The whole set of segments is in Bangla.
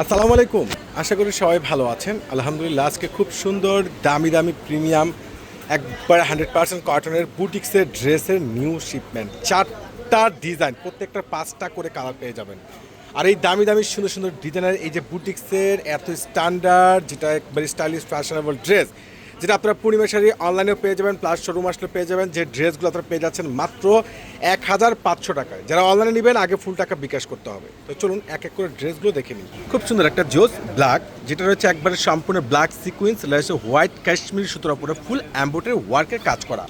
আসসালামু আলাইকুম। আশা করি সবাই ভালো আছেন। আলহামদুলিল্লাহ, আজকে খুব সুন্দর, দামি দামি, প্রিমিয়াম, একবার হান্ড্রেড পার্সেন্ট কটনের বুটিক্সের ড্রেসের নিউ শিপমেন্ট চারটা ডিজাইন প্রত্যেকটা পাঁচটা করে কালার পেয়ে যাবেন। আর এই দামি দামি, সুন্দর সুন্দর ডিজাইনের এই যে বুটিক্সের এত স্ট্যান্ডার্ড যেটা একবারে স্টাইলিশ ফ্যাশনেবল ড্রেস যেটা আপনারা পূর্ণিমা শাড়ি অনলাইনেও পেয়ে যাবেন প্লাস শোরুম আসলে পেয়ে যাবেন। যে ড্রেসগুলো আপনারা পেয়ে যাচ্ছেন মাত্র এক হাজার পাঁচশো টাকায় যারা অনলাইনে নেবেন, আগে ফুল টাকা বিকাশ করতে হবে। তো চলুন এক এক করে ড্রেসগুলো দেখে নিন খুব সুন্দর একটা জোস ব্ল্যাক যেটা রয়েছে একবারে সম্পূর্ণ ব্ল্যাক সিকুয়েন্স রয়েছে হোয়াইট কাশ্মীর সুতোর উপরে ফুল অ্যাম্বোটের ওয়ার্কের কাজ করা।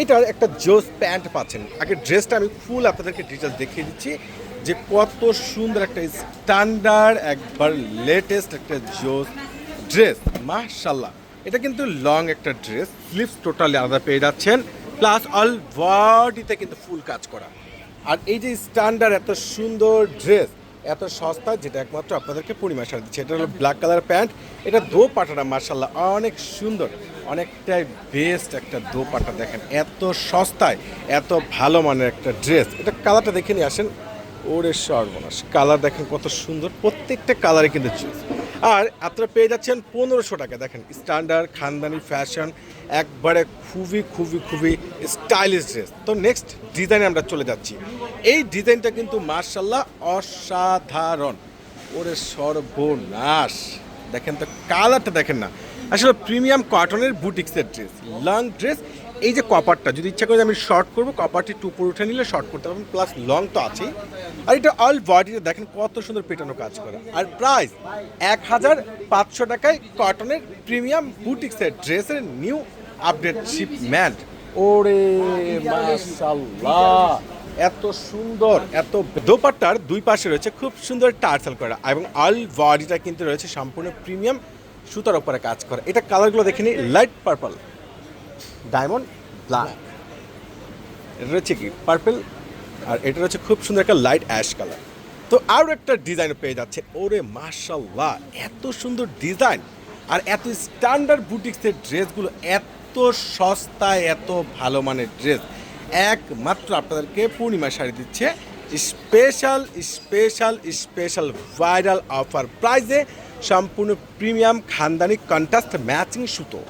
এটার একটা জোস প্যান্ট পাচ্ছেন। আগে ড্রেসটা আমি ফুল আপনাদেরকে ডিটেলস দেখিয়ে দিচ্ছি যে কত সুন্দর একটা স্ট্যান্ডার্ড একবার লেটেস্ট একটা জোস ড্রেস মাশাল্লাহ এটা কিন্তু লং একটা ড্রেস স্লিভস টোটালি আলাদা পেয়ে যাচ্ছেন প্লাস অল বডিতে কিন্তু ফুল কাজ করা। আর এই যে স্ট্যান্ডার্ড এত সুন্দর ড্রেস এত সস্তা, যেটা একমাত্র আপনাদেরকে পরিমাণ সার দিচ্ছে। এটা হলো ব্ল্যাক কালার প্যান্ট এটা দো পাটাটা মার্শাল্লাহ অনেক সুন্দর। অনেকটাই বেস্ট একটা দো পাটা দেখেন, এত সস্তায়, এত ভালো মানের একটা ড্রেস এটা কালারটা দেখে নিয়ে আসেন, ওরে সর্বনাশ। কালার দেখেন কত সুন্দর, প্রত্যেকটা কালারে কিন্তু চুজ আর আপনারা পেয়ে যাচ্ছেন পনেরোশো টাকা। দেখেন স্ট্যান্ডার্ড খানদানি ফ্যাশন একবারে খুবই খুবই খুবই স্টাইলিশ ড্রেস তো নেক্সট ডিজাইনে আমরা চলে যাচ্ছি। এই ডিজাইনটা কিন্তু মার্শাল্লাহ অসাধারণ। ওরে সর্বনাশ। দেখেন তো কালারটা দেখেন না। আসলে প্রিমিয়াম কটনের বুটিক্সের ড্রেস লং ড্রেস এই যে কপারটা যদি ইচ্ছা করে আমি শর্ট করব কপারটি উপরে উঠে নিলে শর্ট করতে পারবেন প্লাস লং তো আছেই। আর এটা অল বডিতে দেখেন কত সুন্দর পেটানো কাজ করা। আর প্রাইস এক হাজার পাঁচশো টাকায় কটনের প্রিমিয়াম বুটিক্সের ড্রেসের নিউ আপডেট শিপমেন্ট ওরে মাশাল্লাহ এত সুন্দর, এত দোপাট্টার দুই পাশে রয়েছে খুব সুন্দর টার্সেল করা, এবং অল বডিটা কিন্তু রয়েছে সম্পূর্ণ প্রিমিয়াম সুতার উপরে কাজ করা। এটা কালারগুলো দেখে নিই লাইট পার্পল ডায়মন্ড ব্ল্যাক এটা রয়েছে কি পার্পল আর এটা রয়েছে খুব সুন্দর একটা লাইট অ্যাশ কালার তো আরও একটা ডিজাইন পেয়ে যাচ্ছে। ওরে মাশাল্লাহ এত সুন্দর ডিজাইন আর এত স্ট্যান্ডার্ড বুটিক্সের ড্রেসগুলো এত সস্তায় এত ভালো মানের ড্রেস একমাত্র আপনাদেরকে পূর্ণিমা শাড়ি দিচ্ছে। Special special special viral offer প্রাইজে সম্পূর্ণ প্রিমিয়াম খানদানি কন্ট্রাস্ট ম্যাচিং সুতো।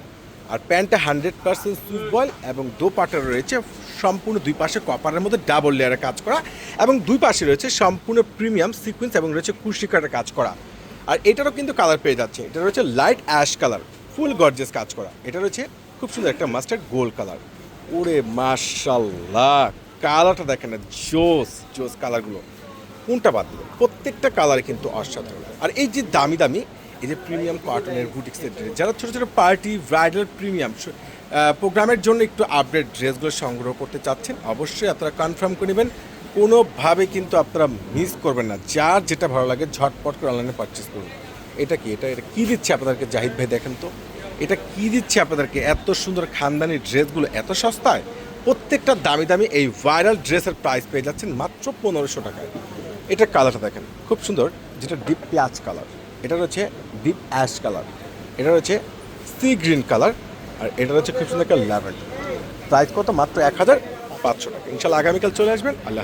আর প্যান্টটা হান্ড্রেড পার্সেন্ট সুইচ বয়েল এবং দো পাটার রয়েছে সম্পূর্ণ দুই পাশে কপারের মধ্যে ডাবল লেয়ারে কাজ করা এবং দুই পাশে রয়েছে সম্পূর্ণ প্রিমিয়াম সিকুয়েন্স এবং রয়েছে কুশিকারের কাজ করা। আর এটারও কিন্তু কালার পেয়ে যাচ্ছে। এটা রয়েছে light ash colour, full gorgeous কাজ করা। এটা রয়েছে খুব সুন্দর একটা মাস্টার্ড গোল্ড কালার। ওরে মাশাল্লাহ কালারটা দেখেন না, জোস জোস কালারগুলো। কোনটা বাদ দিবেন? প্রত্যেকটা কালার কিন্তু অসাধারণ। আর এই যে দামি দামি, এই যে প্রিমিয়াম কটনের বুটিক্সের ড্রেস যারা ছোটো ছোটো পার্টি ব্রাইডাল প্রিমিয়াম প্রোগ্রামের জন্য একটু আপডেট ড্রেসগুলো সংগ্রহ করতে চাচ্ছেন, অবশ্যই আপনারা কনফার্ম করে নেবেন। কোনোভাবে কিন্তু আপনারা মিস করবেন না। যার যেটা ভালো লাগে, ঝটপট করে অনলাইনে পারচেস করুন। এটা কি? এটা এটা কী দিচ্ছে আপনাদেরকে? জাহিদ ভাই, দেখেন তো। এটা কি দিচ্ছে আপনাদেরকে? এত সুন্দর খানদানি ড্রেসগুলো এত সস্তায়? প্রত্যেকটা দামি দামি এই ভাইরাল ড্রেসের প্রাইস পেয়ে যাচ্ছেন মাত্র পনেরোশো টাকায়। এটার কালারটা দেখেন, খুব সুন্দর, যেটা ডিপ প্লাচ কালার এটা হচ্ছে ডিপ অ্যাশ কালার এটা রয়েছে সি গ্রিন কালার আর এটা রয়েছে খুব সুন্দর একটা ল্যাভেন্ডার প্রাইস কত? মাত্র এক হাজার পাঁচশো টাকা। ইনশাল্লাহ আগামীকাল চলে আসবেন, আল্লাহ